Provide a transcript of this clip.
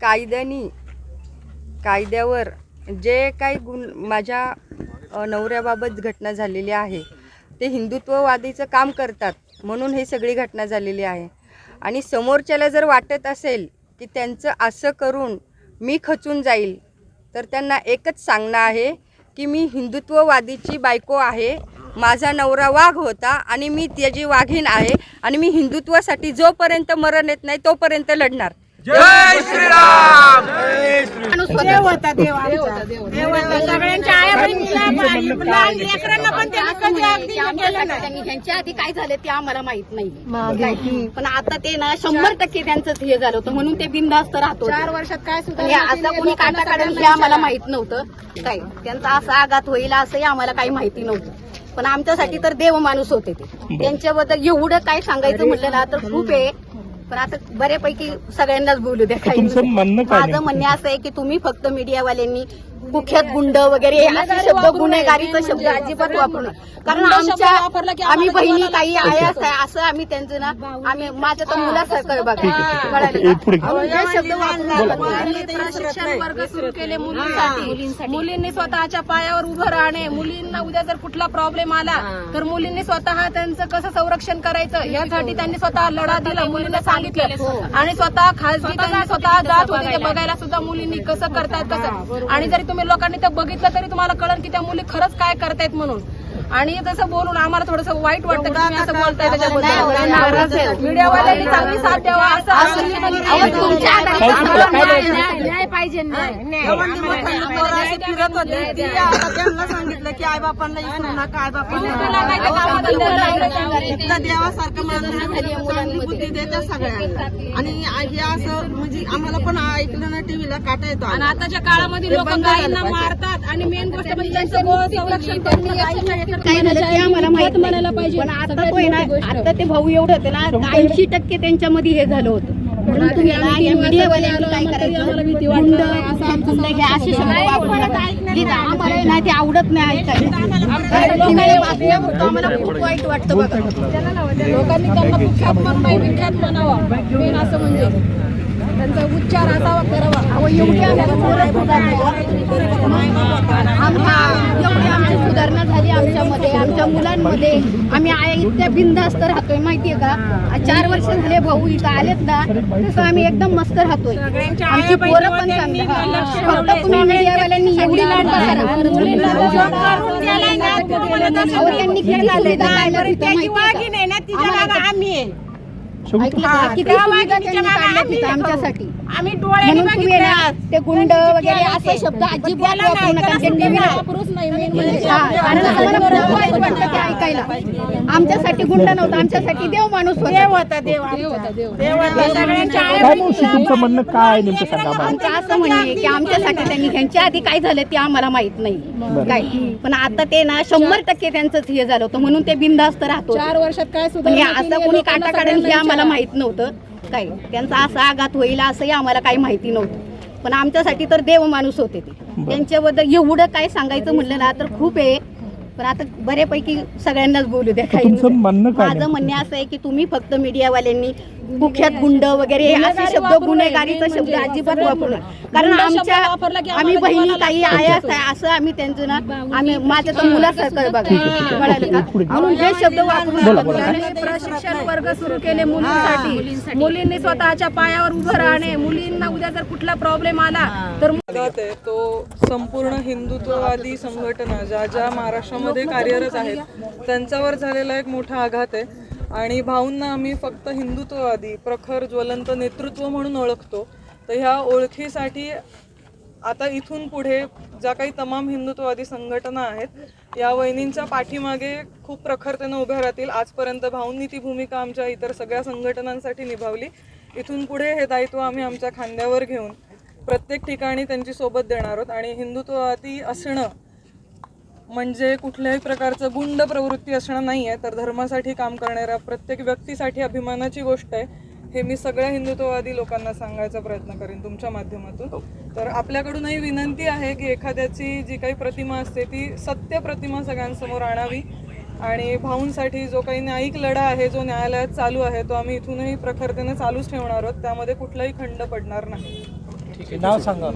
कायद्यानी कायद्यावर जे काही गुण माझ्या नवऱ्याबाबत घटना झालेली आहे ते हिंदुत्ववादीचं काम करतात म्हणून ही सगळी घटना झालेली आहे. आणि समोरच्याला जर वाटत असेल की त्यांचं असं करून मी खचून जाईल तर त्यांना एकच सांगणं आहे की मी हिंदुत्ववादीची बायको आहे माझा नवरा वाघ होता आणि मी त्याची वाघीण आहे आणि मी हिंदुत्वासाठी जोपर्यंत मरण येत नाही तोपर्यंत लढणार. देव होता देव आमचा. देव होता. सगळ्यांच्या आया बहिणीला लहान लेकरांना पण त्याने कधी अगदी हे केलं नाही. त्यांनी ह्यांच्या आधी काय झालं ते आम्हाला माहीत नाही. पण आता ते ना शंभर टक्के त्यांचं हे झालं होतं. म्हणून ते बिनधास्त राहतो चार वर्षात काय सुद्धा असं कोणी काटा काढेल हे आम्हाला माहीत नव्हतं. काय? त्यांचा असा आघात होईल असंही आम्हाला काही माहिती नव्हतं. पण आमच्यासाठी तर देव माणूस होते ते. त्यांच्याबद्दल एवढं काय सांगायचं म्हटलं ना तर खूप आहे. पण आता बऱ्यापैकी सगळ्यांनाच बोलू द्या काही तुमचं म्हणणं काय माझं म्हणणं असं आहे की तुम्ही फक्त मीडियावाल्यांनी कुख्यात गुंड वगैरे हे असे शब्द गुन्हेगारीचा शब्द अजिबात वापरू नका कारण आमच्या आम्ही बहिणी काही आहे असं आहे, असं आम्ही त्यांचं ना आम्ही माझं तर मुलासारखं बघा. हे. शब्द वापरू नका. मुलांनी प्रशिक्षण वर्ग सुरू केले मुलींसाठी. मुलींनी स्वतःच्या पायावर उभं राहणे. मुलींना उद्या जर कुठला प्रॉब्लेम आला तर मुलींनी स्वतः त्यांचं कसं संरक्षण करायचं? यासाठी त्यांनी स्वतः लढा दिला मुलींना सांगितलं. आणि स्वतः खासगी त्यांनी स्वतः जात होते ते बघायला सुद्धा मुलींनी कसं करतायत कसं? आणि जरी तुम्ही लोकांनी ते बघितलं तरी तुम्हाला कळलं की त्या मुली खरंच काय करतायत म्हणून आणि तसं बोलून आम्हाला थोडंसं वाईट वाटतं की तुम्ही असं बोलताय त्याच्याबद्दल मीडियावाल्यांनी चांगली साथ द्यावा असं पाहिजे त्यांना सांगितलं की आई बापांना नका आई बापांना देवासारखं बुद्धी देतात आणि हे असं म्हणजे आम्हाला पण ऐकलं ना टीव्हीला काटा येतो आणि आताच्या काळामध्ये लोक गायींना मारतात आणि मेन गोष्ट म्हणजे त्यांचं गो संरक्षण करणं गायींना हे करणं. काय झालं ते आम्हाला माहीत नाही. पण आता तो आहे ना आता ते भाऊ एवढं होते ना ऐंशी टक्के त्यांच्यामध्ये हे झालं होतं. म्हणून तुम्ही ना या मीडियावाल्यांनी काय करायचं? गुंड, गुंड हे असे शब्द वापरू नका. जे आम्हाला आहे ना ते आवडत नाही ऐकायला. कारण तुम्ही बातम्या बघतो, आम्हाला खूप वाईट वाटतं बघा. लोकांनी त्यांना कुख्यात म्हणून नाही विख्यात म्हणावं मेन असं म्हणजे. त्यांचा उच्चार असावा अहो, एवढी आमच्या एवढी आमची सुधारणा झाली आमच्यामध्ये आमच्या मुलांमध्ये आम्ही आया इतक्या बिंदास्त राहतोय माहितीये का चार वर्ष झाले भाऊ इथं आलेत ना तसं आम्ही एकदम मस्त राहतोय आमची पोरं पण चांगली फक्त तुम्ही मीडियावाल्यांनी एवढी लाट करा त्यांनी का? का? काढल्या तिथं आमच्यासाठी? आम्ही म्हणून तुम्ही ना ते गुंड वगैरे असे शब्द अजिबात वापरू नका. ते टीव्हीला हा, कारण आम्हाला खूप वाईट वाटतं ते ऐकायला. आमच्यासाठी गुंड नव्हता आमच्यासाठी देव माणूस होता. होता देव होता देव होता. सगळ्यांच्या आया काय मावशी तुमचं म्हणणं काय आहे नेमकं सांगा आम्हाला आमचं असं म्हणणं आहे की आमच्यासाठी त्यांनी ह्यांच्या आधी काय झालं ते आम्हाला माहीत नाही. काय? पण आता ते ना शंभर टक्के त्यांचं हे झालं होतं. म्हणून ते बिनधास्त राहतो चार वर्षात काय पण हे सुद्धा असं कोणी काटा काढेल हे आम्हाला माहीत नव्हतं. काय? त्यांचा असा आघात होईल असंही आम्हाला काही माहिती नव्हतं. पण आमच्यासाठी तर देव माणूस होते ते. त्यांच्याबद्दल एवढं काय सांगायचं म्हणलं ना तर खूप आहे. पण आता बऱ्यापैकी सगळ्यांनाच बोलू द्या काही माझं? म्हणणं असं आहे की तुम्ही फक्त मीडियावाल्यांनी कुख्यात गुंड वगैरे असे शब्द गुन्हेगारीचा शब्द अजिबात वापरू कारण आमच्या आम्ही बहिणी काही आहे असं आहे, असं आम्ही त्यांचं ना आम्ही माझं तर मुलासारखं बघा कळालं का? म्हणून हे शब्द वापरू प्रशिक्षण वर्ग सुरू केले मुलींसाठी. मुलींनी स्वतःच्या पायावर उभं राहणे. मुलींना उद्या जर कुठला प्रॉब्लेम आला तर आहे तो संपूर्ण हिंदुत्ववादी संघटना ज्या ज्या महाराष्ट्रामध्ये कार्यरत आहेत त्यांच्यावर झालेला एक मोठा आघात आहे. आणि भाऊंना आम्ही फक्त हिंदुत्ववादी प्रखर ज्वलंत नेतृत्व म्हणून ओळखतो. तर ह्या ओळखीसाठी आता इथून पुढे ज्या काही तमाम हिंदुत्ववादी संघटना आहेत या वहिनींच्या पाठीमागे खूप प्रखरतेनं उभ्या राहतील. आजपर्यंत भाऊंनी ती भूमिका आमच्या इतर सगळ्या संघटनांसाठी निभावली. इथून पुढे हे दायित्व आम्ही आमच्या खांद्यावर घेऊन प्रत्येक ठिकाणी त्यांची सोबत देणार आहोत. आणि हिंदुत्ववादी असणं म्हणजे कुठल्याही प्रकारचं गुंड प्रवृत्ती असणं नाही आहे तर धर्मासाठी काम करणाऱ्या प्रत्येक व्यक्तीसाठी अभिमानाची गोष्ट आहे. हे मी सगळ्या हिंदुत्ववादी लोकांना सांगायचा प्रयत्न करेन तुमच्या माध्यमातून. तर आपल्याकडूनही विनंती आहे की एखाद्याची जी काही प्रतिमा असते ती सत्य प्रतिमा सगळ्यांसमोर आणावी. आणि भाऊंसाठी जो काही न्यायिक लढा आहे जो न्यायालयात चालू आहे तो आम्ही इथूनही प्रखरतेने चालूच ठेवणार आहोत. त्यामध्ये कुठलाही खंड पडणार नाही. नाव सांगा